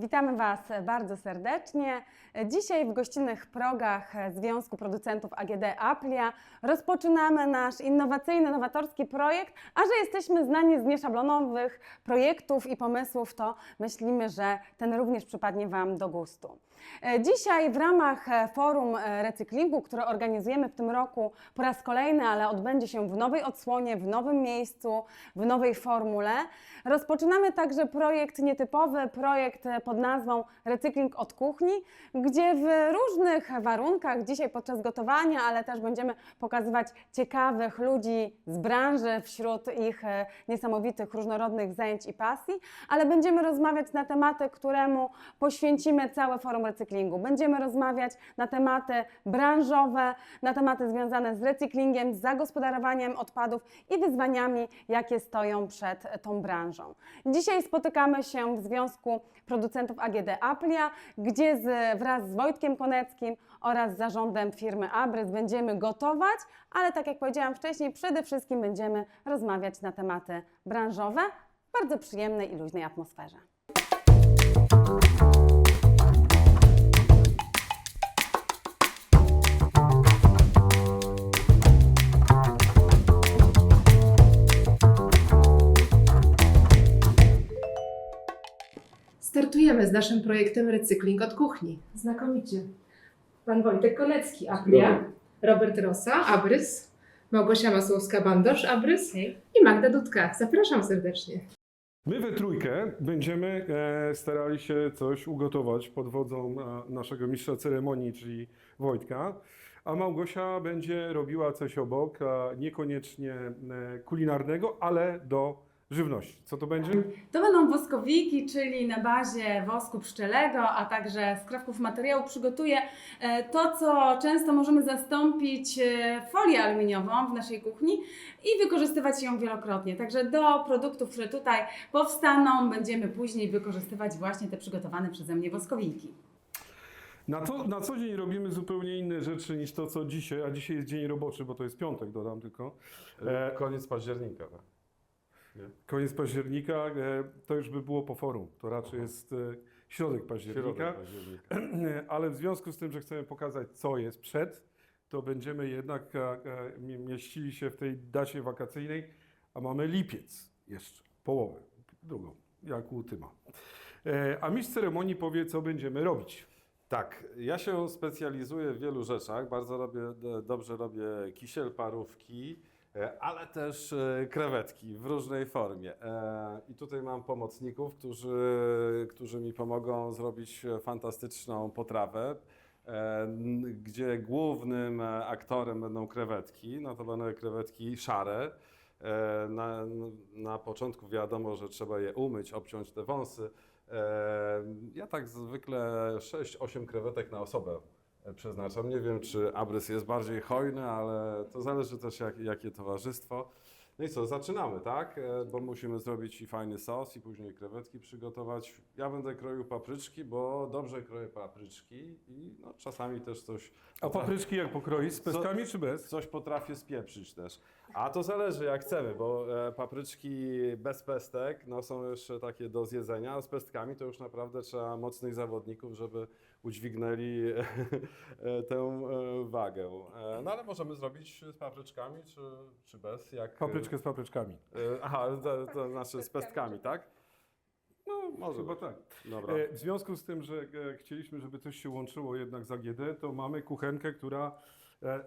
Witamy Was bardzo serdecznie. Dzisiaj w gościnnych progach Związku Producentów AGD Aplia rozpoczynamy nasz innowacyjny, nowatorski projekt, a że jesteśmy znani z nieszablonowych projektów i pomysłów, to myślimy, że ten również przypadnie Wam do gustu. Dzisiaj w ramach forum recyklingu, które organizujemy w tym roku po raz kolejny, ale odbędzie się w nowej odsłonie, w nowym miejscu, w nowej formule, rozpoczynamy także projekt nietypowy, projekt pod nazwą Recykling od kuchni, gdzie w różnych warunkach, dzisiaj podczas gotowania, ale też będziemy pokazywać ciekawych ludzi z branży wśród ich e, niesamowitych, różnorodnych zajęć i pasji, ale będziemy rozmawiać na tematy, któremu poświęcimy całe forum recyklingu. Będziemy rozmawiać na tematy branżowe, na tematy związane z recyklingiem, z zagospodarowaniem odpadów i wyzwaniami, jakie stoją przed tą branżą. Dzisiaj spotykamy się w Związku Producentów AGD Aplia, gdzie z, wraz z Wojtkiem Koneckim oraz zarządem firmy Abrys będziemy gotować, ale tak jak powiedziałam wcześniej, przede wszystkim będziemy rozmawiać na tematy branżowe w bardzo przyjemnej i luźnej atmosferze. Startujemy z naszym projektem Recykling od Kuchni. Znakomicie. Pan Wojtek Kolecki, Apria, Robert Rosa, Abrys, Małgosia Masłowska-Bandosz, Abrys i Magda Dudka. Zapraszam serdecznie. My we trójkę będziemy e, starali się coś ugotować pod wodzą e, naszego mistrza ceremonii, czyli Wojtka, a Małgosia będzie robiła coś obok, a niekoniecznie e, kulinarnego, ale do żywności. Co to będzie? To będą woskowiki, czyli na bazie wosku pszczelego, a także skrawków materiału przygotuję e, to, co często możemy zastąpić e, folię aluminiową w naszej kuchni i wykorzystywać ją wielokrotnie. Także do produktów, które tutaj powstaną, będziemy później wykorzystywać właśnie te przygotowane przeze mnie woskowiki. Na, to, na co dzień robimy zupełnie inne rzeczy niż to, co dzisiaj, a dzisiaj jest dzień roboczy, bo to jest piątek, dodam tylko. E, Koniec października. Tak? Koniec października, e, to już by było po forum, to raczej jest e, środek października. Środek października. Ale w związku z tym, że chcemy pokazać, co jest przed, to będziemy jednak e, mie- mieścili się w tej dacie wakacyjnej, a mamy lipiec jeszcze, połowę, drugą, jak u Tyma. E, A mistrz ceremonii powie, co będziemy robić. Tak, ja się specjalizuję w wielu rzeczach. Bardzo robię, dobrze robię kisiel, parówki, ale też e, krewetki w różnej formie. E, I tutaj mam pomocników, którzy, którzy mi pomogą zrobić e, fantastyczną potrawę. e, Gdzie głównym e, aktorem będą krewetki, no to będą krewetki szare. E, Na, na początku wiadomo, że trzeba je umyć, obciąć te wąsy. E, Ja tak zwykle 6-8 krewetek na osobę e, przeznaczam. Nie wiem, czy abrys jest bardziej hojny, ale to zależy też jak, jakie towarzystwo. No i co, zaczynamy, tak? E, Bo musimy zrobić i fajny sos, i później krewetki przygotować. Ja będę kroił papryczki, bo dobrze kroję papryczki i no, czasami też coś... A papryczki jak pokroić, z peskami czy bez? Coś potrafię spieprzyć też. A to zależy jak chcemy, bo e, papryczki bez pestek no, są jeszcze takie do zjedzenia, a z pestkami to już naprawdę trzeba mocnych zawodników, żeby udźwignęli e, tę e, wagę. E, no ale możemy zrobić z papryczkami czy, czy bez? Jak, Papryczkę z papryczkami. Aha, to, to znaczy z pestkami, tak? No może Chyba być. tak. Dobra. W związku z tym, że chcieliśmy, żeby coś się łączyło jednak z AGD, to mamy kuchenkę, która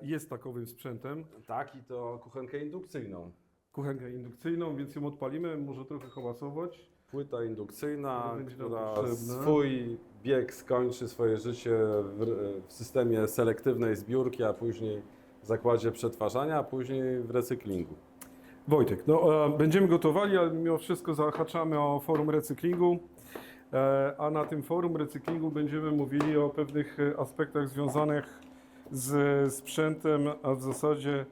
jest takowym sprzętem. Tak i to kuchenkę indukcyjną. Kuchenkę indukcyjną, więc ją odpalimy, może trochę hałasować. Płyta indukcyjna, która swój bieg skończy, swoje życie w, w systemie selektywnej zbiórki, a później w zakładzie przetwarzania, a później w recyklingu. Wojtek, no, e, będziemy gotowali, ale mimo wszystko zahaczamy o forum recyklingu. E, a na tym forum recyklingu będziemy mówili o pewnych e, aspektach związanych z sprzętem, a w zasadzie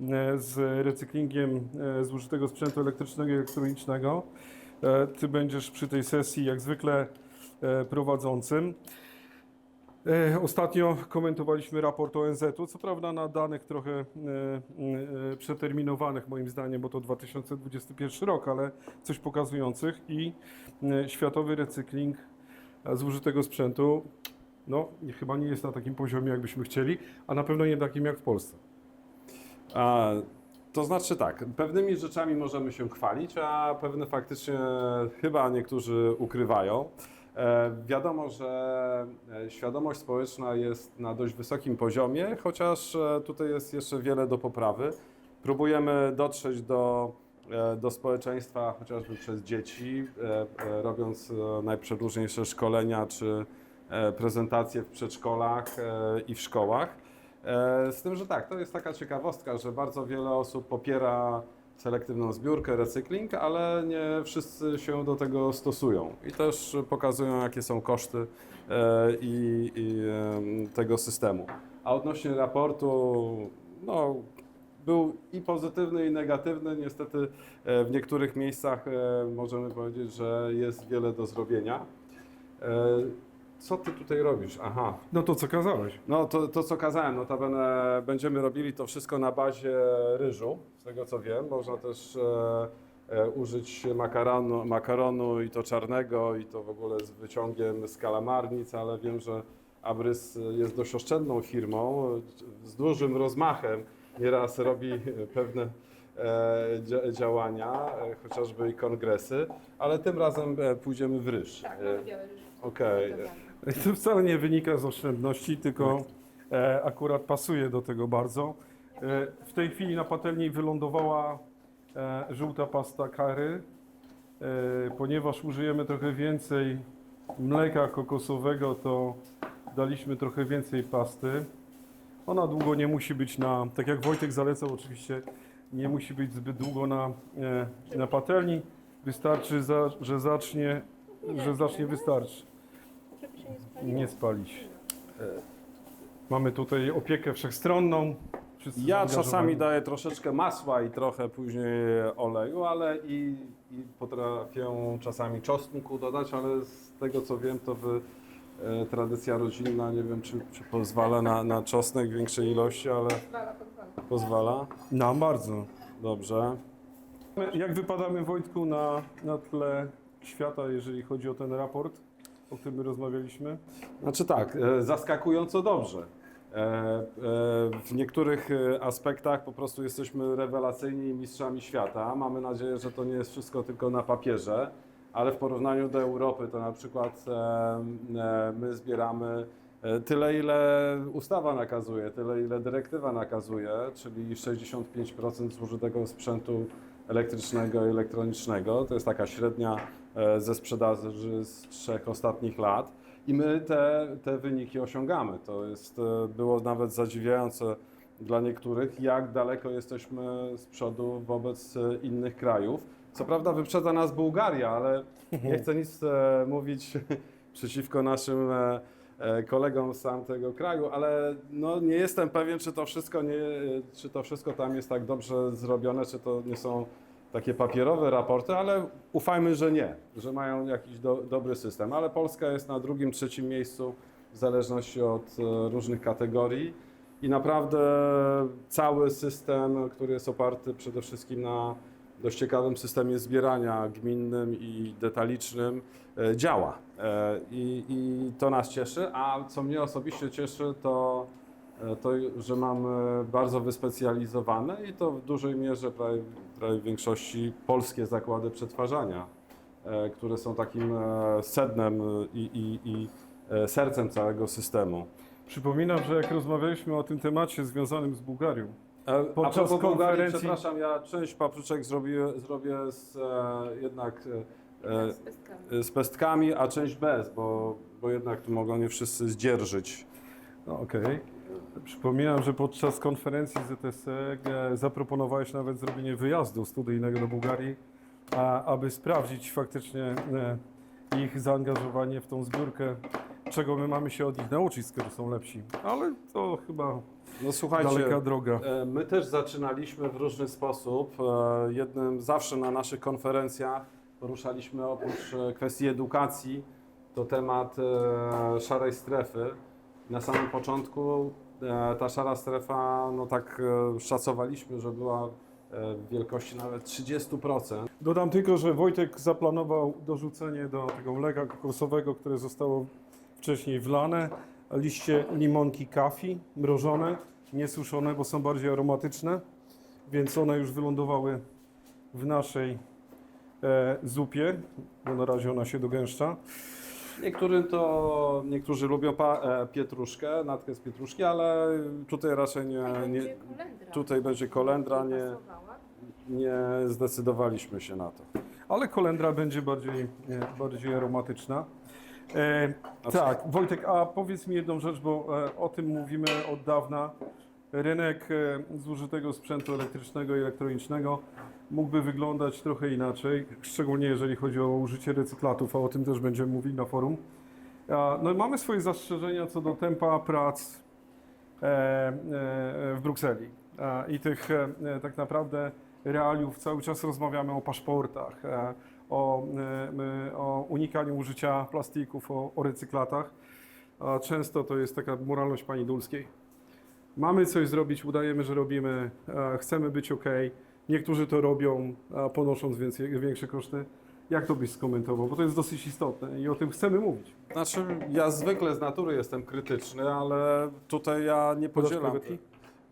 e, z recyklingiem e, zużytego sprzętu elektrycznego i elektronicznego. E, Ty będziesz przy tej sesji jak zwykle prowadzącym. Ostatnio komentowaliśmy raport ONZ-u, co prawda na danych trochę przeterminowanych moim zdaniem, bo to 2021 rok, ale coś pokazujących i światowy recykling zużytego sprzętu no, chyba nie jest na takim poziomie, jakbyśmy chcieli, a na pewno nie takim jak w Polsce. A, to znaczy tak, pewnymi rzeczami możemy się chwalić, a pewne faktycznie chyba niektórzy ukrywają. E, wiadomo, że e, świadomość społeczna jest na dość wysokim poziomie, chociaż e, tutaj jest jeszcze wiele do poprawy. Próbujemy dotrzeć do, do społeczeństwa chociażby przez dzieci, robiąc najprzeróżniejsze szkolenia czy prezentacje w przedszkolach e, i w szkołach. E, Z tym, że tak, to jest taka ciekawostka, że bardzo wiele osób popiera selektywną zbiórkę, recykling, ale nie wszyscy się do tego stosują i też pokazują, jakie są koszty e, i, i tego systemu. A odnośnie raportu, no, był i pozytywny, i negatywny. Niestety e, w niektórych miejscach e, możemy powiedzieć, że jest wiele do zrobienia. Co ty tutaj robisz? Aha, No to co kazałeś? no to, to co kazałem, notabene będziemy robili to wszystko na bazie ryżu, z tego co wiem. Można też e, e, użyć makaronu, makaronu i to czarnego i to w ogóle z wyciągiem z kalamarnic, ale wiem, że Abrys jest dość oszczędną firmą, z dużym rozmachem. Nieraz robi pewne e, dzia- działania, e, chociażby i kongresy, ale tym razem e, pójdziemy w ryż. Tak, E, mamy białe ryż. Okej. To wcale nie wynika z oszczędności, tylko e, akurat pasuje do tego bardzo. E, w tej chwili na patelni wylądowała e, żółta pasta e, ponieważ użyjemy trochę więcej mleka kokosowego, to daliśmy trochę więcej pasty. Ona długo nie musi być na, tak jak Wojtek zalecał oczywiście, nie musi być zbyt długo na, e, na patelni. Wystarczy, za, że zacznie, że zacznie wystarczy nie spalić. Mamy tutaj opiekę wszechstronną. Wszyscy Ja zaangażowani. czasami daję troszeczkę masła i trochę później oleju, ale i, i potrafię czasami czosnku dodać, ale z tego co wiem, to wy, e, tradycja rodzinna, nie wiem czy, czy pozwala na, na czosnek w większej ilości, ale Pozwala, pozwala. pozwala. No, bardzo. Dobrze. Jak wypadamy, Wojtku, na, na tle świata, jeżeli chodzi o ten raport, o którym my rozmawialiśmy? Znaczy tak, e, zaskakująco dobrze. E, e, W niektórych aspektach po prostu jesteśmy rewelacyjni mistrzami świata. Mamy nadzieję, że to nie jest wszystko tylko na papierze, ale w porównaniu do Europy to na przykład my zbieramy tyle, ile ustawa nakazuje, tyle, ile dyrektywa nakazuje, czyli 65% zużytego sprzętu elektrycznego i elektronicznego. To jest taka średnia ze sprzedaży z trzech ostatnich lat. I my te, te wyniki osiągamy. To jest, e, było nawet zadziwiające dla niektórych, jak daleko jesteśmy z przodu wobec e, innych krajów. Co prawda wyprzedza nas Bułgaria, ale nie chcę nic e, mówić przeciwko naszym e, e, kolegom z tamtego kraju, ale no, nie jestem pewien, czy to, wszystko nie, czy to wszystko tam jest tak dobrze zrobione, czy to nie są takie papierowe raporty, ale ufajmy, że nie, że mają jakiś do, dobry system. Ale Polska jest na drugim, trzecim miejscu w zależności od e, różnych kategorii i naprawdę cały system, który jest oparty przede wszystkim na dość ciekawym systemie zbierania gminnym i detalicznym, e, działa. E, I, I to nas cieszy, a co mnie osobiście cieszy, to to, że mamy bardzo wyspecjalizowane i to w dużej mierze, prawie, prawie w większości, polskie zakłady przetwarzania, e, które są takim e, sednem e, i, i, i sercem całego systemu. Przypominam, że jak rozmawialiśmy o tym temacie związanym z Bułgarią, Podczas A propos Bułgarii, konferencji- przepraszam, ja część papryczek zrobię, zrobię z, e, jednak e, e, Z pestkami. z pestkami, a część bez, bo, bo jednak tu mogą nie wszyscy zdzierżyć. no okej. Przypominam, że podczas konferencji ZSE e, zaproponowałeś nawet zrobienie wyjazdu studyjnego do Bułgarii, a, aby sprawdzić faktycznie e, ich zaangażowanie w tą zbiórkę, czego my mamy się od nich nauczyć, skoro są lepsi. Ale to chyba No słuchajcie, daleka droga. E, My też zaczynaliśmy w różny sposób. Jednym zawsze na naszych konferencjach poruszaliśmy oprócz kwestii edukacji, to temat szarej strefy. Na samym początku ta szara strefa, no tak e, szacowaliśmy, że była e, w wielkości nawet 30%. Dodam tylko, że Wojtek zaplanował dorzucenie do tego mleka kokosowego, które zostało wcześniej wlane, liście limonki kafi mrożone, niesuszone, bo są bardziej aromatyczne, więc one już wylądowały w naszej e, zupie, bo na razie ona się dogęszcza. Niektórym to, niektórzy lubią pa, e, pietruszkę, natkę z pietruszki, ale tutaj raczej nie, nie tutaj będzie kolendra, nie, nie zdecydowaliśmy się na to. Ale kolendra będzie bardziej, nie, bardziej aromatyczna. E, tak, Wojtek, a powiedz mi jedną rzecz, bo e, o tym mówimy od dawna. Rynek e, zużytego sprzętu elektrycznego i elektronicznego mógłby wyglądać trochę inaczej, szczególnie jeżeli chodzi o użycie recyklatów, a o tym też będziemy mówić na forum. No mamy swoje zastrzeżenia co do tempa prac e, e, w Brukseli i tych tak naprawdę realiów. Cały czas rozmawiamy o paszportach, o, o unikaniu użycia plastików, o, o recyklatach. Często to jest taka moralność pani Dulskiej. Mamy coś zrobić, udajemy, że robimy, chcemy być ok. Niektórzy to robią, ponosząc więcej, większe koszty. Jak to byś skomentował? Bo to jest dosyć istotne i o tym chcemy mówić. Znaczy, ja zwykle z natury jestem krytyczny, ale tutaj ja nie podzielam.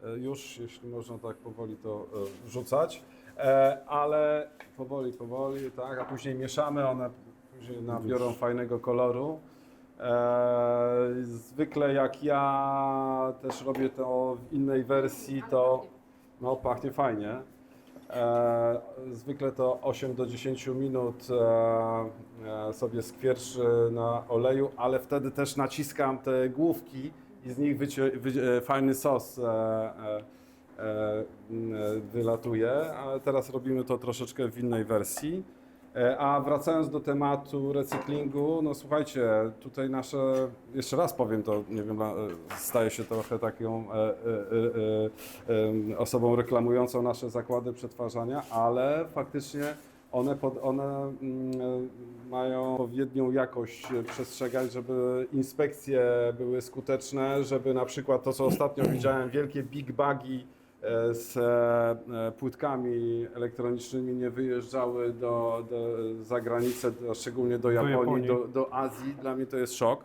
E, Już, jeśli można tak powoli to e, rzucać, E, ale powoli, powoli, tak, a później mieszamy, one później nabiorą fajnego koloru. E, Zwykle jak ja też robię to w innej wersji, to no, pachnie fajnie. E, zwykle to 8 do 10 minut e, sobie skwierczy na oleju, ale wtedy też naciskam te główki i z nich wycie, wy, fajny sos wylatuje, ale teraz robimy to troszeczkę w innej wersji. E, A wracając do tematu recyklingu, no słuchajcie, tutaj nasze, jeszcze raz powiem to, nie wiem, e, staję się trochę taką e, e, e, e, osobą reklamującą nasze zakłady przetwarzania, ale faktycznie one, pod, one mm, mają odpowiednią jakość przestrzegać, żeby inspekcje były skuteczne, żeby na przykład to, co ostatnio widziałem, wielkie big bagi z e, e, płytkami elektronicznymi nie wyjeżdżały do, do, za granicę, do, szczególnie do Japonii, Japonii. do, do Azji. Dla mnie to jest szok,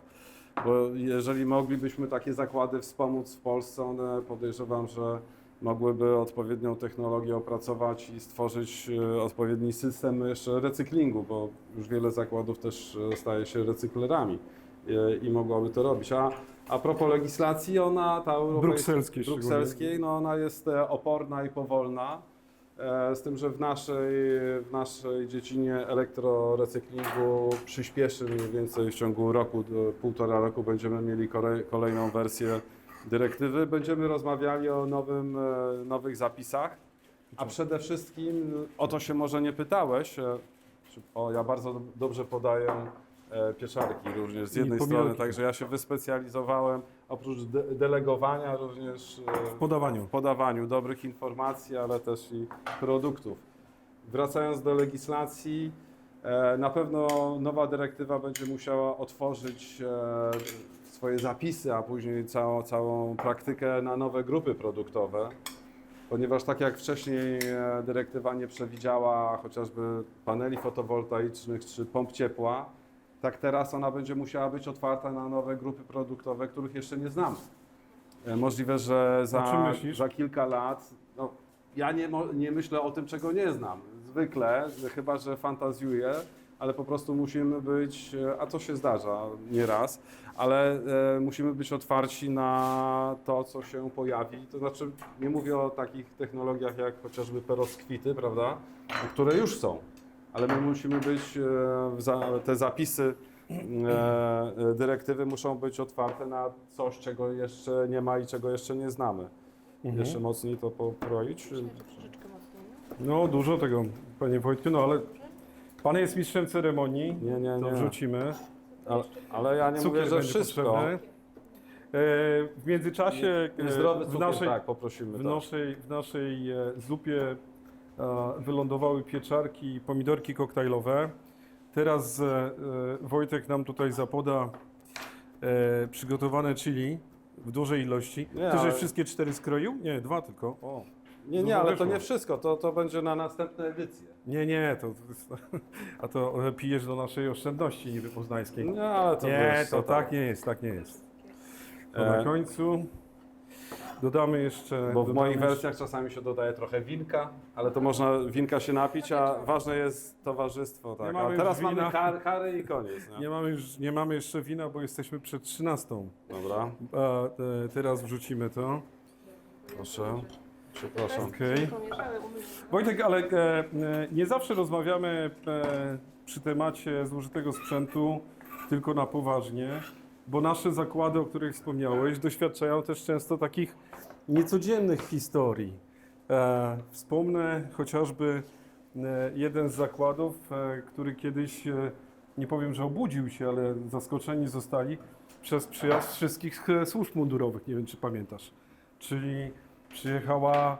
bo jeżeli moglibyśmy takie zakłady wspomóc w Polsce, one podejrzewam, że mogłyby odpowiednią technologię opracować i stworzyć e, odpowiedni system jeszcze recyklingu, bo już wiele zakładów też e, staje się recyklerami e, i mogłaby to robić. A, a propos legislacji, ona ta Brukselskiej brukselskiej, no ona jest e, oporna i powolna. E, Z tym, że w naszej, w naszej dziedzinie elektrorecyklingu przyspieszy mniej więcej w ciągu roku, półtora roku będziemy mieli kolej, kolejną wersję dyrektywy. Będziemy rozmawiali o nowym, e, nowych zapisach, a przede wszystkim o to się może nie pytałeś. O, ja bardzo dob- dobrze podaję e, pieczarki również z I jednej pomidorki. strony, także ja się wyspecjalizowałem oprócz de delegowania również e, W podawaniu. w podawaniu dobrych informacji, ale też i produktów. Wracając do legislacji, e, na pewno nowa dyrektywa będzie musiała otworzyć e, swoje zapisy, a później całą, całą praktykę na nowe grupy produktowe. Ponieważ tak jak wcześniej e, dyrektywa nie przewidziała chociażby paneli fotowoltaicznych czy pomp ciepła, tak teraz ona będzie musiała być otwarta na nowe grupy produktowe, których jeszcze nie znamy. E, Możliwe, że za, za kilka lat. No, ja nie, nie myślę o tym, czego nie znam. Zwykle, chyba że fantazjuję, ale po prostu musimy być, e, a to się zdarza nieraz, ale e, musimy być otwarci na to, co się pojawi. To znaczy, nie mówię o takich technologiach jak chociażby peroskwity, prawda, które już są, ale my musimy być, e, w te zapisy e, e, dyrektywy muszą być otwarte na coś, czego jeszcze nie ma i czego jeszcze nie znamy. Mhm. Jeszcze mocniej to pokroić. No dużo tego, panie Wojtku, no ale pan jest mistrzem ceremonii, Nie, nie, to nie. wrzucimy. Ale, ale ja nie Cukier mówię, że wszystko. potrzebny. E, W międzyczasie e, Zdrowy w cukier, naszej, tak, poprosimy. w tak. naszej, w naszej e, zupie wylądowały pieczarki i pomidorki koktajlowe. Teraz e, e, Wojtek nam tutaj zapoda e, przygotowane chili w dużej ilości. Nie, Ty żeś ale- wszystkie cztery skroił? Nie, dwa tylko. O, Nie, nie, ale to nie wszystko, to, to będzie na następne edycje. Nie, nie, to, a to pijesz do naszej oszczędności niby poznańskiej. Nie, ale to Nie, to tak nie jest, tak nie jest. To na końcu dodamy jeszcze... Bo w moich wersjach czasami się dodaje trochę winka, ale to można winka się napić, a ważne jest towarzystwo. Tak. Nie A mamy teraz mamy kar, kary i koniec. Nie Nie? mamy, już, nie mamy jeszcze wina, bo jesteśmy przed 13. Dobra, A, e, teraz wrzucimy to. proszę. Przepraszam. Okej. Wojtek, ale e, e, nie zawsze rozmawiamy e, przy temacie zużytego sprzętu tylko na poważnie, bo nasze zakłady, o których wspomniałeś, doświadczają też często takich niecodziennych historii. E, wspomnę chociażby e, jeden z zakładów, e, który kiedyś, nie powiem, że obudził się, ale zaskoczeni zostali przez przyjazd wszystkich służb mundurowych. Nie wiem, czy pamiętasz. Czyli przyjechała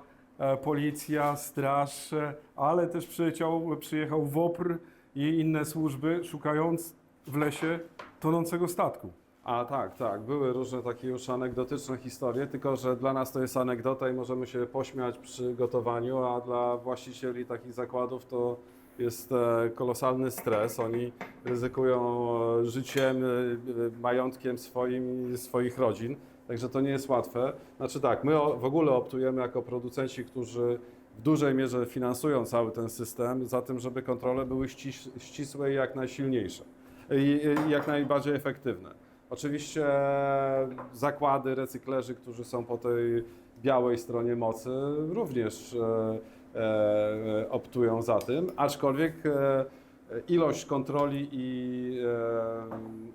policja, straż, ale też przyleciał, przyjechał WOPR i inne służby, szukając w lesie tonącego statku. A tak, tak, były różne takie już anegdotyczne historie, tylko że dla nas to jest anegdota i możemy się pośmiać przy gotowaniu, a dla właścicieli takich zakładów to jest e, kolosalny stres. Oni ryzykują e, życiem, e, majątkiem swoim i swoich rodzin, także to nie jest łatwe. Znaczy tak, my w ogóle optujemy jako producenci, którzy w dużej mierze finansują cały ten system, za tym, żeby kontrole były ściś, ścisłe i jak najsilniejsze i jak najbardziej efektywne. Oczywiście zakłady, recyklerzy, którzy są po tej białej stronie mocy, również e, e, optują za tym, aczkolwiek e, ilość kontroli i,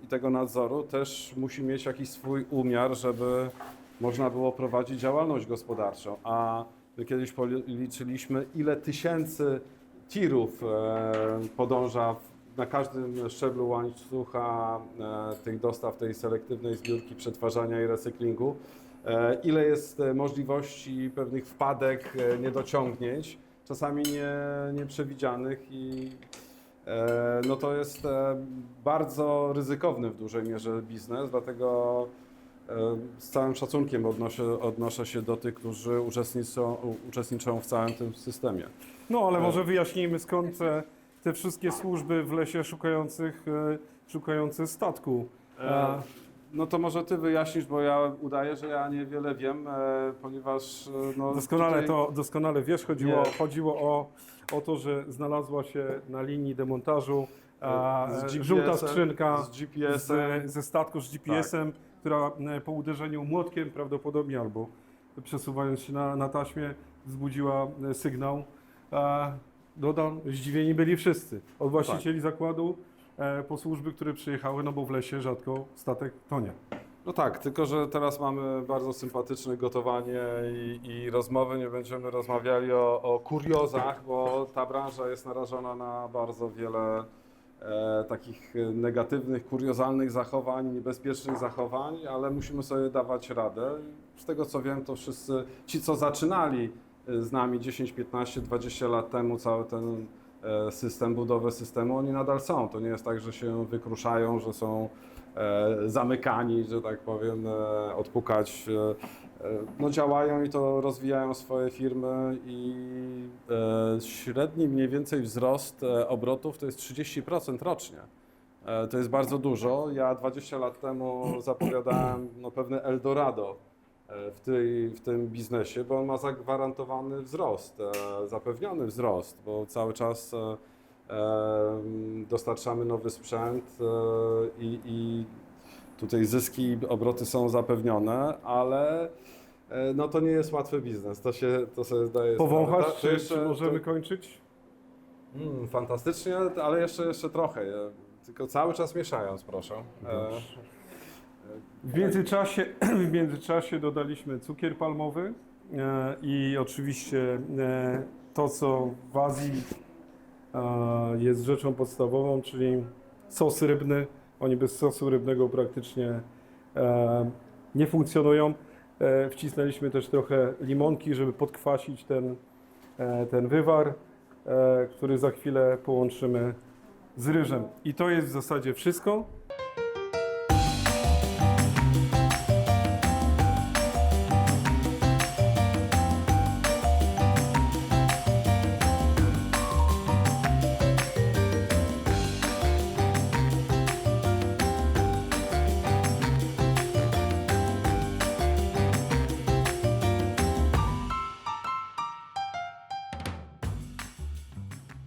i tego nadzoru też musi mieć jakiś swój umiar, żeby można było prowadzić działalność gospodarczą. A kiedyś policzyliśmy, ile tysięcy tirów podąża w, na każdym szczeblu łańcucha e, tych dostaw tej selektywnej zbiórki, przetwarzania i recyklingu. E, ile jest e, możliwości pewnych wpadek, niedociągnięć, czasami nie, nieprzewidzianych i no to jest bardzo ryzykowny w dużej mierze biznes, dlatego z całym szacunkiem odnoszę, odnoszę się do tych, którzy uczestniczą, uczestniczą w całym tym systemie. No ale może wyjaśnijmy skąd te wszystkie służby w lesie szukających, e, szukające statku. E, no to może ty wyjaśnisz, bo ja udaję, że ja niewiele wiem, e, ponieważ e, no, Doskonale tutaj- to doskonale wiesz, chodziło, Nie. chodziło o, o to, że znalazła się na linii demontażu Z e, GPS-em, żółta skrzynka z GPS-em. z, ze statku z GPS-em, która e, po uderzeniu młotkiem prawdopodobnie albo przesuwając się na, na taśmie wzbudziła e, sygnał. E, Dodam, zdziwieni byli wszyscy. Od właścicieli zakładu e, po służby, które przyjechały, no bo w lesie rzadko statek tonie. No tak, tylko że teraz mamy bardzo sympatyczne gotowanie i, i rozmowy. Nie będziemy rozmawiali o, o kuriozach, bo ta branża jest narażona na bardzo wiele e, takich negatywnych, kuriozalnych zachowań, niebezpiecznych zachowań, ale musimy sobie dawać radę. Z tego co wiem, to wszyscy ci, co zaczynali z nami 10, 15, 20 lat temu, cały ten e, system, budowę systemu, oni nadal są. To nie jest tak, że się wykruszają, że są e, zamykani, że tak powiem, e, odpukać. No działają i to rozwijają swoje firmy i średni mniej więcej wzrost obrotów to jest 30% rocznie. To jest bardzo dużo. Ja 20 lat temu zapowiadałem no, pewne Eldorado w, tej, w tym biznesie, bo on ma zagwarantowany wzrost, e, zapewniony wzrost, bo cały czas e, dostarczamy nowy sprzęt e, i, i tutaj zyski i obroty są zapewnione, ale e, no to nie jest łatwy biznes, to się to sobie zdaje sprawę. Powąchasz, Ta- to czy, jeszcze- czy możemy to- kończyć? Mm, fantastycznie, ale jeszcze, jeszcze trochę, e, tylko cały czas mieszając, proszę. E, W międzyczasie, w międzyczasie dodaliśmy cukier palmowy e, i oczywiście e, to, co w Azji e, jest rzeczą podstawową, czyli sos rybny. Oni bez sosu rybnego praktycznie nie funkcjonują. Wcisnęliśmy też trochę limonki, żeby podkwasić ten, ten wywar, który za chwilę połączymy z ryżem. I to jest w zasadzie wszystko.